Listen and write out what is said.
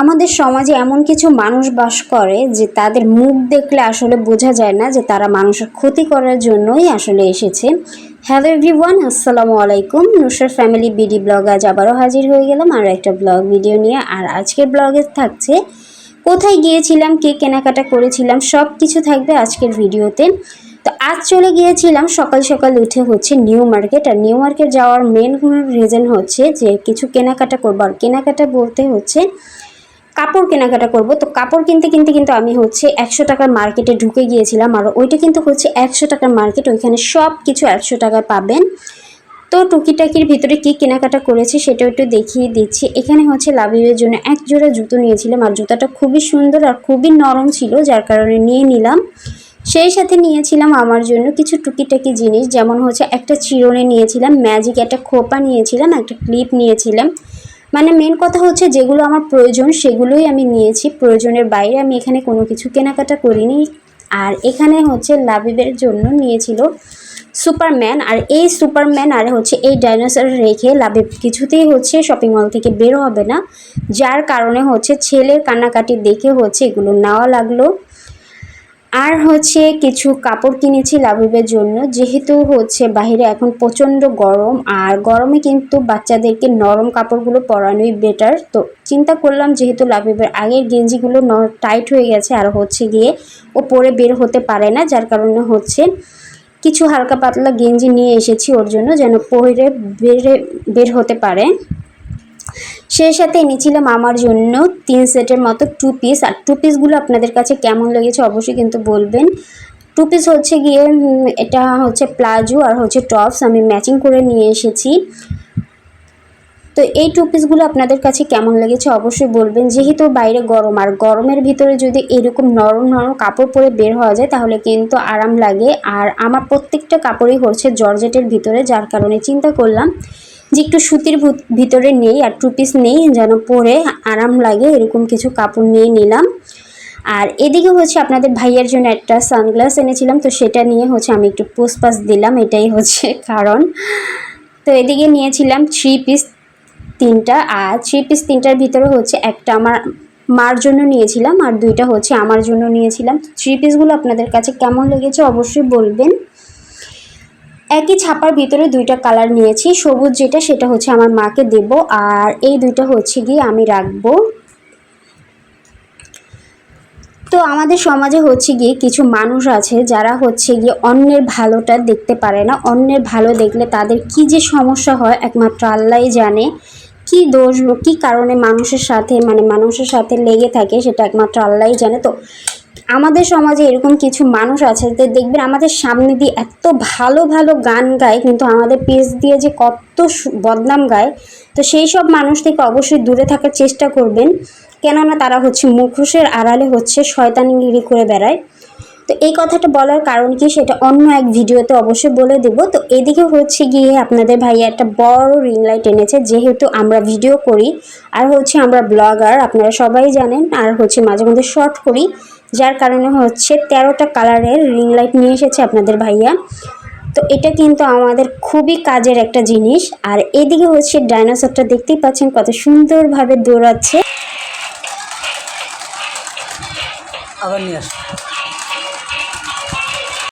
আমাদের সমাজে এমন কিছু মানুষ বাস করে যে তাদের মুখ দেখলে আসলে বোঝা যায় না যে তারা মানুষের ক্ষতি করার জন্যই আসলে এসেছে। হ্যালো এভরিওয়ান আসসালামু আলাইকুম। নুসরার ফ্যামিলি বিডি ব্লগ আজ আবারও হাজির হয়ে গেলাম আর একটা ব্লগ ভিডিও নিয়ে। আর আজকের ব্লগে থাকছে, কোথায় গিয়েছিলাম, কে কেনাকাটা করেছিলাম সব কিছু থাকবে আজকের ভিডিওতে তো। আজ চলে গিয়েছিলাম, সকাল সকাল উঠে হচ্ছে নিউ মার্কেট আর নিউ মার্কেট যাওয়ার মেন রিজন হচ্ছে যে কিছু কেনাকাটা করব। আর কেনাকাটা বলতে হচ্ছে কাপড় কেনাকাটা করব। তো কাপড় কিনতে কিনতে কিন্তু আমি হচ্ছে একশো টাকার মার্কেটে ঢুকে গিয়েছিলাম। আর ওইটা কিন্তু হচ্ছে একশো টাকার মার্কেট, ওইখানে সব কিছু একশো টাকায় পাবেন। তো টুকিটাকির ভিতরে কি কেনাকাটা করেছি সেটা একটু দেখিয়ে দিচ্ছি। এখানে হচ্ছে লাভিবের জন্য এক জোড়া জুতো নিয়েছিলাম। আর জুতাটা খুবই সুন্দর আর খুবই নরম ছিল, যার কারণে নিয়ে নিলাম। সেই সাথে নিয়েছিলাম আমার জন্য কিছু টুকিটাকি জিনিস, যেমন হচ্ছে একটা চিরনে নিয়েছিলাম, ম্যাজিক একটা খোপা নিয়েছিলাম, একটা ক্লিপ নিয়েছিলাম। মানে মেন কথা হচ্ছে যেগুলো আমার প্রয়োজন, সেগুলোই আমি নিয়েছি। প্রয়োজনের বাইরে আমি এখানে কোনো কিছু কেনাকাটা করিনি। আর এখানে হচ্ছে লাবিবের জন্য নিয়েছিল সুপারম্যান। আর এই সুপারম্যান আর হচ্ছে এই ডাইনোসর রেখে লাবিব কিছুতেই হচ্ছে শপিং মল থেকে বের হবে না। যার কারণে হচ্ছে ছেলের কান্নাকাটি দেখে হচ্ছে এগুলো নেওয়া লাগল। আর হচ্ছে কিছু কাপড় কিনেছি লাবিবের জন্য। যেহেতু হচ্ছে বাইরে এখন প্রচণ্ড গরম, আর গরমে কিন্তু বাচ্চাদেরকে নরম কাপড়গুলো পরানোই বেটার তো চিন্তা করলাম যেহেতু লাবিবের আগের গেঞ্জিগুলো ন টাইট হয়ে গেছে, আর হচ্ছে গিয়ে ও পরে বের হতে পারে না, যার কারণে হচ্ছে কিছু হালকা পাতলা গেঞ্জি নিয়ে এসেছি ওর জন্য, যেন পরে বেরে বের হতে পারে। সেই সাথে এনেছিলাম আমার জন্য তিন সেটের মতো টু পিস আর টু পিসগুলো আপনাদের কাছে কেমন লেগেছে অবশ্যই কিন্তু বলবেন। টু পিস হচ্ছে গিয়ে এটা হচ্ছে প্লাজো আর হচ্ছে টপস আমি ম্যাচিং করে নিয়ে এসেছি। তো এই টু পিসগুলো আপনাদের কাছে কেমন লেগেছে অবশ্যই বলবেন। যেহেতু বাইরে গরম, আর গরমের ভিতরে যদি এরকম নরম নরম কাপড় পরে বের হওয়া যায়, তাহলে কিন্তু আরাম লাগে। আর আমার প্রত্যেকটা কাপড়ই হচ্ছে জর্জেটের ভিতরে, যার কারণে চিন্তা করলাম যে একটু সুতির ভিতরে নেই আর টু পিস নেই, যেন পরে আরাম লাগে, এরকম কিছু কাপড় নিয়ে নিলাম। আর এদিকে হচ্ছে আপনাদের ভাইয়ের জন্য একটা সানগ্লাস এনেছিলাম, তো সেটা নিয়ে হচ্ছে আমি একটু পোস্টপাস দিলাম, এটাই হচ্ছে কারণ। তো এদিকে নিয়েছিলাম থ্রি পিস তিনটা, আর থ্রি পিস তিনটার ভিতরে হচ্ছে একটা আমার মার জন্য নিয়েছিলাম, আর দুইটা হচ্ছে আমার জন্য নিয়েছিলাম। থ্রি পিসগুলো আপনাদের কাছে কেমন লেগেছে অবশ্যই বলবেন। একই ছাপার ভিতরে দুইটা কালার নিয়েছি। সবুজ যেটা, সেটা হচ্ছে আমার মাকে দেব আর এই দুইটা হচ্ছে গিয়ে আমি রাখব। তো আমাদের সমাজে হচ্ছে গিয়ে কিছু মানুষ আছে যারা হচ্ছে গিয়ে অন্যের ভালোটা দেখতে পারে না। অন্যের ভালো দেখলে তাদের কি যে সমস্যা হয় একমাত্র আল্লাহই জানে। কি দোষ, কি কারণে মানুষের সাথে মানে মানুষের সাথে লেগে থাকে সেটা একমাত্র আল্লাহই জানে। তো আমাদের সমাজে এরকম কিছু মানুষ আছে, যে দেখবেন আমাদের সামনে দিয়ে এত ভালো ভালো গান গায়, কিন্তু আমাদের পেজ দিয়ে যে কত বদনাম গায়, তো সেই সব মানুষ থেকে অবশ্যই দূরে থাকার চেষ্টা করবেন। কেননা তারা হচ্ছে মুখোশের আড়ালে হচ্ছে শয়তানিগিরি করে বেড়ায়। তো এই কথাটা বলার কারণ কি সেটা অন্য এক ভিডিওতে অবশ্যই বলে দেব। তো এদিকে হচ্ছে গিয়ে আপনাদের ভাইয়া একটা বড় রিং লাইট এনেছে, যেহেতু আমরা ভিডিও করি, আর হচ্ছে আমরা ব্লগার আপনারা সবাই জানেন, আর হচ্ছে মাঝে মাঝে শর্ট করি। যার কারণে হচ্ছে তেরোটা কালারের রিং লাইট নিয়ে এসেছে আপনাদের ভাইয়া। তো এটা কিন্তু আমাদের খুবই কাজের একটা জিনিস। আর এদিকে হচ্ছে ডাইনোসরটা দেখতেই পাচ্ছেন কত সুন্দরভাবে দৌড়াচ্ছে। আবার নিয়ে